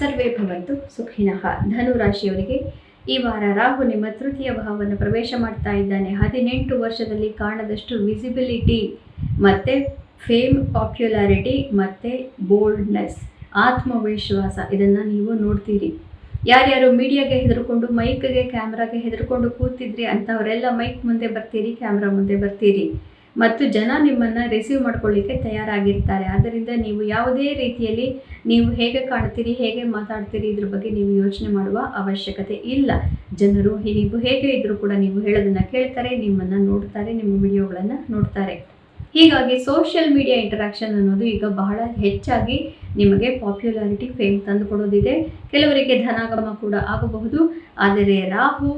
ಸರ್ವೇ ಭವಂತು. ಸುಖಿನಃ. ಧನು ರಾಶಿಯವರಿಗೆ ಈ ವಾರ ರಾಹು ನಿಮ್ಮ ತೃತೀಯ ಭಾವವನ್ನು ಪ್ರವೇಶ ಮಾಡ್ತಾ ಇದ್ದಾನೆ. ಹದಿನೆಂಟು ವರ್ಷದಲ್ಲಿ ಕಾಣದಷ್ಟು ವಿಸಿಬಿಲಿಟಿ ಮತ್ತು ಫೇಮ್ ಪಾಪ್ಯುಲಾರಿಟಿ ಮತ್ತು ಬೋಲ್ಡ್ನೆಸ್ ಆತ್ಮವಿಶ್ವಾಸ ಇದನ್ನು ನೀವು ನೋಡ್ತೀರಿ. ಯಾರ್ಯಾರು ಮೀಡಿಯಾಗೆ ಹೆದರ್ಕೊಂಡು ಮೈಕ್ಗೆ ಕ್ಯಾಮ್ರಾಗೆ ಹೆದರ್ಕೊಂಡು ಕೂತಿದ್ರಿ ಅಂಥವರೆಲ್ಲ ಮೈಕ್ ಮುಂದೆ ಬರ್ತೀರಿ ಕ್ಯಾಮ್ರಾ ಮುಂದೆ ಬರ್ತೀರಿ. ಮತ್ತು ಜನ ನಿಮ್ಮನ್ನು ರಿಸೀವ್ ಮಾಡ್ಕೊಳ್ಳಿಕ್ಕೆ ತಯಾರಾಗಿರ್ತಾರೆ. ಆದ್ದರಿಂದ ನೀವು ಯಾವುದೇ ರೀತಿಯಲ್ಲಿ ನೀವು ಹೇಗೆ ಕಾಣ್ತೀರಿ, ಹೇಗೆ ಮಾತಾಡ್ತೀರಿ ಇದ್ರ ಬಗ್ಗೆ ನೀವು ಯೋಚನೆ ಮಾಡುವ ಅವಶ್ಯಕತೆ ಇಲ್ಲ. ಜನರು ನೀವು ಹೇಗೆ ಇದ್ರೂ ಕೂಡ ನೀವು ಹೇಳೋದನ್ನು ಕೇಳ್ತಾರೆ, ನಿಮ್ಮನ್ನು ನೋಡ್ತಾರೆ, ನಿಮ್ಮ ವಿಡಿಯೋಗಳನ್ನು ನೋಡ್ತಾರೆ. ಹೀಗಾಗಿ ಸೋಷಿಯಲ್ ಮೀಡಿಯಾ ಇಂಟರಾಕ್ಷನ್ ಅನ್ನೋದು ಈಗ ಬಹಳ ಹೆಚ್ಚಾಗಿ ನಿಮಗೆ ಪಾಪ್ಯುಲಾರಿಟಿ ಫೇಮ್ ತಂದುಕೊಡೋದಿದೆ ಕೆಲವರಿಗೆ ಧನಾಗಮ ಕೂಡ ಆಗಬಹುದು. ಆದರೆ ರಾಹು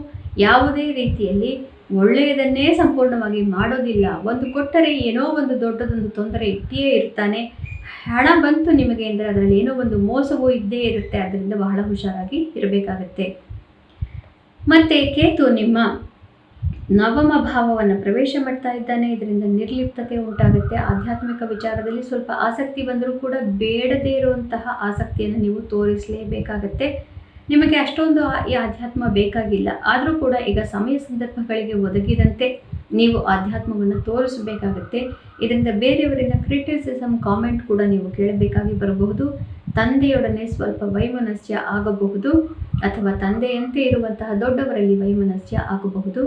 ಯಾವುದೇ ರೀತಿಯಲ್ಲಿ ಒಳ್ಳೆಯದನ್ನೇ ಸಂಪೂರ್ಣವಾಗಿ ಮಾಡೋದಿಲ್ಲ. ಒಂದು ಕೊಟ್ಟರೆ ಏನೋ ಒಂದು ದೊಡ್ಡದೊಂದು ತೊಂದರೆ ಇಟ್ಟೇ ಇರ್ತಾನೆ. ಹಣ ಬಂತು ನಿಮಗೆ ಅಂದರೆ ಅದರಲ್ಲಿ ಏನೋ ಒಂದು ಮೋಸವೂ ಇದ್ದೇ ಇರುತ್ತೆ. ಅದರಿಂದ ಬಹಳ ಹುಷಾರಾಗಿ ಇರಬೇಕಾಗತ್ತೆ. ಮತ್ತೆ ಕೇತು ನಿಮ್ಮ ನವಮ ಭಾವವನ್ನು ಪ್ರವೇಶ ಮಾಡ್ತಾ ಇದ್ದಾನೆ. ಇದರಿಂದ ನಿರ್ಲಿಪ್ತತೆ ಉಂಟಾಗುತ್ತೆ. ಆಧ್ಯಾತ್ಮಿಕ ವಿಚಾರದಲ್ಲಿ ಸ್ವಲ್ಪ ಆಸಕ್ತಿ ಬಂದರೂ ಕೂಡ ಬೇಡದೇ ಇರುವಂತಹ ಆಸಕ್ತಿಯನ್ನು ನೀವು ತೋರಿಸಲೇಬೇಕಾಗತ್ತೆ. ನಿಮಗೆ ಅಷ್ಟೊಂದು ಈ ಆಧ್ಯಾತ್ಮ ಬೇಕಾಗಿಲ್ಲ. ಆದರೂ ಕೂಡ ಈಗ ಸಮಯ ಸಂದರ್ಭಗಳಿಗೆ ಒದಗಿದಂತೆ ನೀವು ಆಧ್ಯಾತ್ಮವನ್ನು ತೋರಿಸಬೇಕಾಗತ್ತೆ. ಇದರಿಂದ ಬೇರೆಯವರಿಂದ ಕ್ರಿಟಿಸಿಸಮ್ ಕಾಮೆಂಟ್ ಕೂಡ ನೀವು ಕೇಳಬೇಕಾಗಿ ಬರಬಹುದು. ತಂದೆಯೊಡನೆ ಸ್ವಲ್ಪ ವೈಮನಸ್ಯ ಆಗಬಹುದು. ಅಥವಾ ತಂದೆಯಂತೆ ಇರುವಂತಹ ದೊಡ್ಡವರಲ್ಲಿ ವೈಮನಸ್ಯ ಆಗಬಹುದು.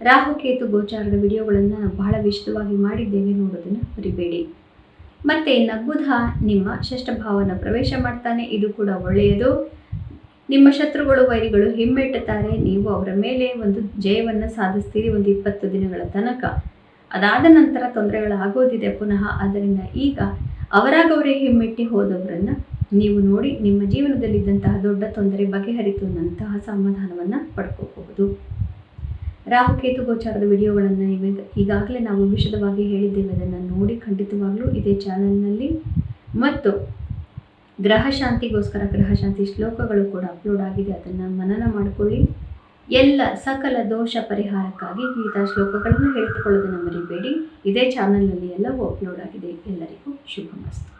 ರಾಹುಕೇತು ಗೋಚಾರದ ವಿಡಿಯೋಗಳನ್ನು ಬಹಳ ವಿಶದವಾಗಿ ಮಾಡಿದ್ದೇವೆ ನೋಡೋದನ್ನು ಮರಿಬೇಡಿ. ಮತ್ತು ನಗುಧ ನಿಮ್ಮ ಷಷ್ಠಭಾವನ ಪ್ರವೇಶ ಮಾಡ್ತಾನೆ. ಇದು ಕೂಡ ಒಳ್ಳೆಯದು. ನಿಮ್ಮ ಶತ್ರುಗಳು ವೈರಿಗಳು ಹಿಮ್ಮೆಟ್ಟುತ್ತಾರೆ, ನೀವು ಅವರ ಮೇಲೆ ಒಂದು ಜಯವನ್ನು ಸಾಧಿಸ್ತೀರಿ, ಒಂದು ಇಪ್ಪತ್ತು ದಿನಗಳ ತನಕ. ಅದಾದ ನಂತರ ತೊಂದರೆಗಳಾಗೋದಿದೆ ಪುನಃ, ಆದ್ದರಿಂದ ಈಗ ಅವರಾಗವರೇ ಹಿಮ್ಮೆಟ್ಟಿ ಹೋದವರನ್ನು ನೀವು ನೋಡಿ ನಿಮ್ಮ ಜೀವನದಲ್ಲಿದ್ದಂತಹ ದೊಡ್ಡ ತೊಂದರೆ ಬಗೆಹರಿತು ನಂತಹ ಸಮಾಧಾನವನ್ನು ಪಡ್ಕೋಬಹುದು. ರಾಹುಕೇತು ಗೋಚಾರದ ವಿಡಿಯೋಗಳನ್ನು ನೀವು ಈಗಾಗಲೇ ನಾವು ವಿಶದವಾಗಿ ಹೇಳಿದ್ದೇವೆ, ಅದನ್ನು ನೋಡಿ ಖಂಡಿತವಾಗಲೂ ಇದೇ ಚಾನಲ್ನಲ್ಲಿ ಮತ್ತು ಗ್ರಹ ಶಾಂತಿಗೋಸ್ಕರ ಗ್ರಹ ಶಾಂತಿ ಶ್ಲೋಕಗಳು ಕೂಡ ಅಪ್ಲೋಡ್ ಆಗಿದೆ. ಅದನ್ನು ಮನನ ಮಾಡಿಕೊಳ್ಳಿ. ಎಲ್ಲ ಸಕಲ ದೋಷ ಪರಿಹಾರಕ್ಕಾಗಿ ಗೀತಾ ಶ್ಲೋಕಗಳನ್ನು ಹೇಳಿಕೊಳ್ಳೋದನ್ನು ಮರಿಬೇಡಿ. ಇದೇ ಚಾನಲ್ನಲ್ಲಿ ಎಲ್ಲವೂ ಅಪ್ಲೋಡ್ ಆಗಿದೆ. ಎಲ್ಲರಿಗೂ ಶುಭ ಮಸ್ತು